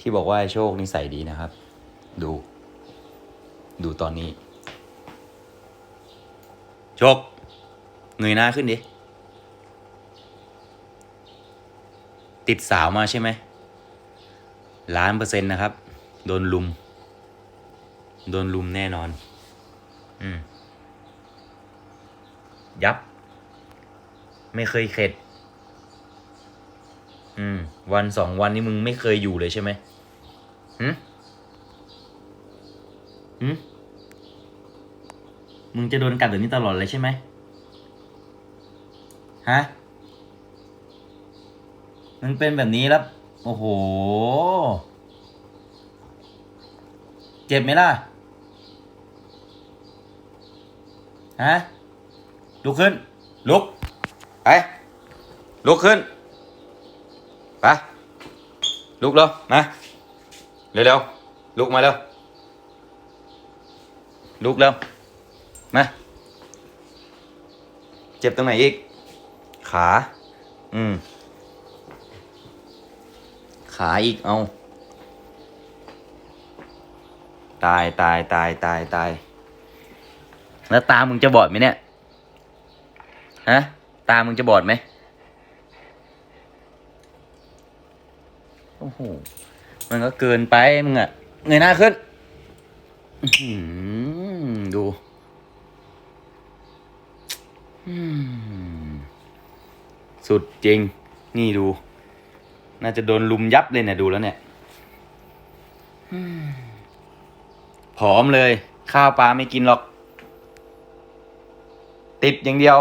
ที่บอกว่าโชคนิสัยดีนะครับ ดู ดูตอนนี้ โชคเงยหน้าขึ้นดิ ติดสาวมาใช่ไหมล้านเปอร์เซ็นต์นะครับ โดนลุม โดนลุมแน่นอน อืม ยับ ไม่เคยเข็ด อืม วันสองวันนี้มึงไม่เคยอยู่เลยใช่ไหมหืมหืมมึงจะโดนกัดแบบนี้ตลอดเลยใช่ไหมฮะ มันเป็นแบบนี้แล้ว โอ้โห เจ็บไหมล่ะ ฮะ ลุกขึ้น ลุก ไป ลุกขึ้น ไปลุกเร็วมาเร็วๆลุกมาเร็วลุกเร็วมาเจ็บตรงไหนอีก ขา อืม ขาอีกเอา ตายตายตายตายตายแล้วตามึงจะบอดไหมเนี่ย ฮะ ตามึงจะบอดไหม อ้โห มันก็เกินไปมึงอะเงยหน้าขึ้นดูสุดจริง นี่ดู น่าจะโดนลุมยับเลยเนี่ยดูแล้วเนี่ยผอมเลย ข้าวปลาไม่กินหรอก ติดอย่างเดียว